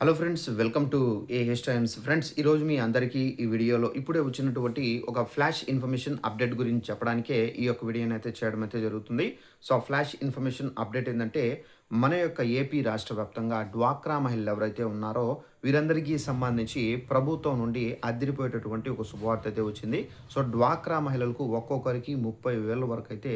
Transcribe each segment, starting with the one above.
Hello friends welcome to A H times friends ఈరోజు మీ అందరికీ ఈ వీడియోలో ఇప్పుడే వచ్చినటువంటి ఒక ఫ్లాష్ ఇన్ఫర్మేషన్ అప్డేట్ గురించి చెప్పడానికే ఈ యొక్క వీడియోని అయితే చేయడం అయితే జరుగుతుంది. సో ఆ ఫ్లాష్ ఇన్ఫర్మేషన్ అప్డేట్ ఏంటంటే మన యొక్క ఏపీ రాష్ట్ర వ్యాప్తంగా డ్వాక్రా మహిళలు ఎవరైతే ఉన్నారో వీరందరికీ సంబంధించి ప్రభుత్వం నుండి అదిరిపోయేటటువంటి ఒక శుభవార్త అయితే వచ్చింది. సో డ్వాక్రా మహిళలకు ఒక్కొక్కరికి ముప్పై వేల వరకు అయితే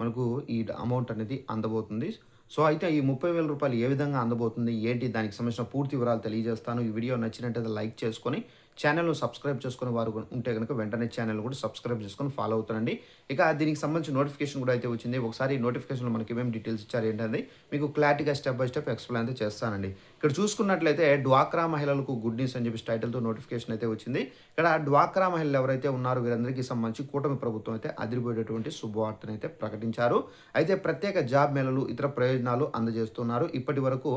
మనకు ఈ అమౌంట్ అనేది అందబోతుంది. సో అయితే ఈ ముప్పై వేల రూపాయలు ఏ విధంగా అందబోతుంది ఏంటి దానికి సంబంధించిన పూర్తి వివరాలు తెలియజేస్తాను. ఈ వీడియో నచ్చినట్టయితే లైక్ చేసుకొని ఛానల్ను సబ్స్క్రైబ్ చేసుకుని వారు ఉంటే కనుక వెంటనే ఛానల్ కూడా సబ్స్క్రైబ్ చేసుకొని ఫాలో అవుతానండి ఇక దీనికి సంబంధించి నోటిఫికేషన్ కూడా అయితే వచ్చింది. ఒకసారి నోటిఫికేషన్లో మనకి ఏమేమి డీటెయిల్స్ ఇచ్చారు ఏంటంటే మీకు క్లారిటీగా స్టెప్ బై స్టెప్ ఎక్స్ప్లెయిన్ అయితే చేస్తానండి. ఇక్కడ చూసుకున్నట్లయితే డ్వాక్రా మహిళలకు గుడ్ న్యూస్ అని చెప్పి టైటిల్తో నోటిఫికేషన్ అయితే వచ్చింది. ఇక్కడ డ్వాక్రా మహిళలు ఎవరైతే ఉన్నారో వీరందరికీ సంబంధించి కూటమి ప్రభుత్వం అయితే అదిరిపోయేటటువంటి శుభవార్తను అయితే ప్రకటించారు. అయితే ప్రత్యేక జాబ్ మేళలు ఇతర ప్రయోజనాలు అందజేస్తున్నారు. ఇప్పటి వరకు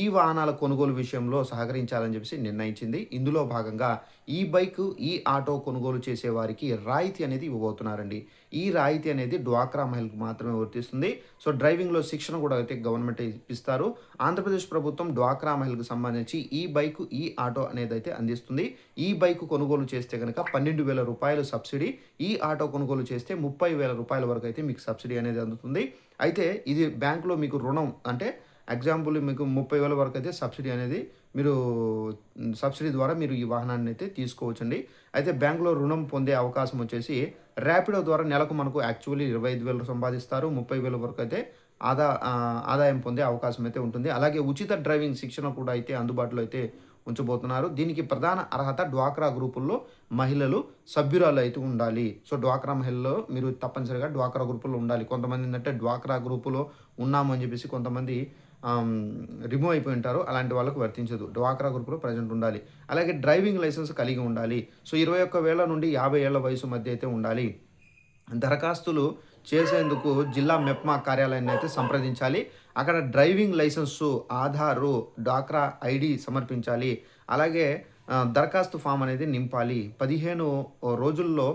ఈ వాహనాల కొనుగోలు విషయంలో సహకరించాలని చెప్పేసి నిర్ణయించింది. ఇందులో భాగంగా ఈ బైక్ ఈ ఆటో కొనుగోలు చేసేవారికి రాయితీ అనేది ఇవ్వబోతున్నారండి. ఈ రాయితీ అనేది డ్వాక్రా మహిళకు మాత్రమే వర్తిస్తుంది. సో డ్రైవింగ్లో శిక్షణ కూడా అయితే గవర్నమెంట్ ఇప్పిస్తారు. ఆంధ్రప్రదేశ్ ప్రభుత్వం డ్వాక్రా మహిళకు సంబంధించి ఈ బైక్ ఈ ఆటో అనేది అయితే అందిస్తుంది. ఈ బైక్ కొనుగోలు చేస్తే కనుక పన్నెండు వేల రూపాయలు సబ్సిడీ ఈ ఆటో కొనుగోలు చేస్తే ముప్పై వేల రూపాయల వరకు అయితే మీకు సబ్సిడీ అనేది అందుతుంది. అయితే ఇది బ్యాంకులో మీకు రుణం అంటే ఎగ్జాంపుల్ మీకు ముప్పై వేల వరకు అయితే సబ్సిడీ అనేది మీరు సబ్సిడీ ద్వారా మీరు ఈ వాహనాన్ని అయితే తీసుకోవచ్చండి. అయితే బ్యాంకులో రుణం పొందే అవకాశం వచ్చేసి ర్యాపిడో ద్వారా నెలకు మనకు యాక్చువల్లీ ఇరవై ఐదు వేలు సంపాదిస్తారు. ముప్పై వేల వరకు అయితే ఆదా ఆదాయం పొందే అవకాశం అయితే ఉంటుంది. అలాగే ఉచిత డ్రైవింగ్ శిక్షణ కూడా అయితే అందుబాటులో అయితే ఉంచబోతున్నారు. దీనికి ప్రధాన అర్హత డ్వాక్రా గ్రూపుల్లో మహిళలు సభ్యురాలు అయితే ఉండాలి. సో డ్వాక్రా మహిళల్లో మీరు తప్పనిసరిగా డ్వాక్రా గ్రూపుల్లో ఉండాలి. కొంతమంది ఏంటంటే డ్వాక్రా గ్రూపులో ఉన్నామని చెప్పేసి కొంతమంది రిమూవ్ అయిపోయి ఉంటారు. అలాంటి వాళ్ళకు వర్తించదు. డ్వాక్రా గ్రూప్లో ప్రజెంట్ ఉండాలి. అలాగే డ్రైవింగ్ లైసెన్స్ కలిగి ఉండాలి. సో ఇరవై ఒక్క వేల నుండి యాభై ఏళ్ళ వయసు మధ్య అయితే ఉండాలి. దరఖాస్తులు చేసేందుకు జిల్లా మెప్మా కార్యాలయాన్ని అయితే సంప్రదించాలి. అక్కడ డ్రైవింగ్ లైసెన్సు ఆధారు డాక్రా ఐడి సమర్పించాలి. అలాగే దరఖాస్తు ఫామ్ అనేది నింపాలి. పదిహేను రోజుల్లో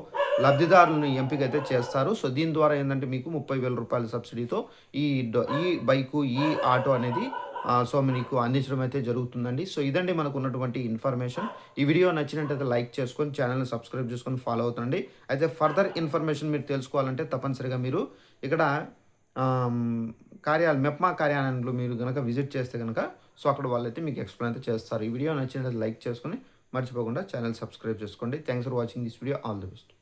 లబ్ధిదారులను ఎంపిక అయితే చేస్తారు. సో దీని ద్వారా ఏంటంటే మీకు ముప్పై వేల రూపాయల సబ్సిడీతో ఈ ఈ బైకు ఈ ఆటో అనేది సో మీకు అందించడం అయితే జరుగుతుందండి. సో ఇదండి మనకు ఉన్నటువంటి ఇన్ఫర్మేషన్ ఈ వీడియో నచ్చినట్టయితే లైక్ చేసుకొని ఛానల్ని సబ్స్క్రైబ్ చేసుకొని ఫాలో అవుతుండండి. అయితే ఫర్దర్ ఇన్ఫర్మేషన్ మీరు తెలుసుకోవాలంటే తప్పనిసరిగా మీరు ఇక్కడ కార్యాలయం మెప్మా కార్యాలయంలో మీరు కనుక విజిట్ చేస్తే కనుక సో అక్కడ వాళ్ళైతే మీకు ఎక్స్ప్లెయిన్ అయితే చేస్తారు. ఈ వీడియో నచ్చినట్లయితే లైక్ చేసుకొని మర్చిపోకుండా ఛానల్ సబ్స్క్రైబ్ చేసుకోండి. Thanks for watching this video all the best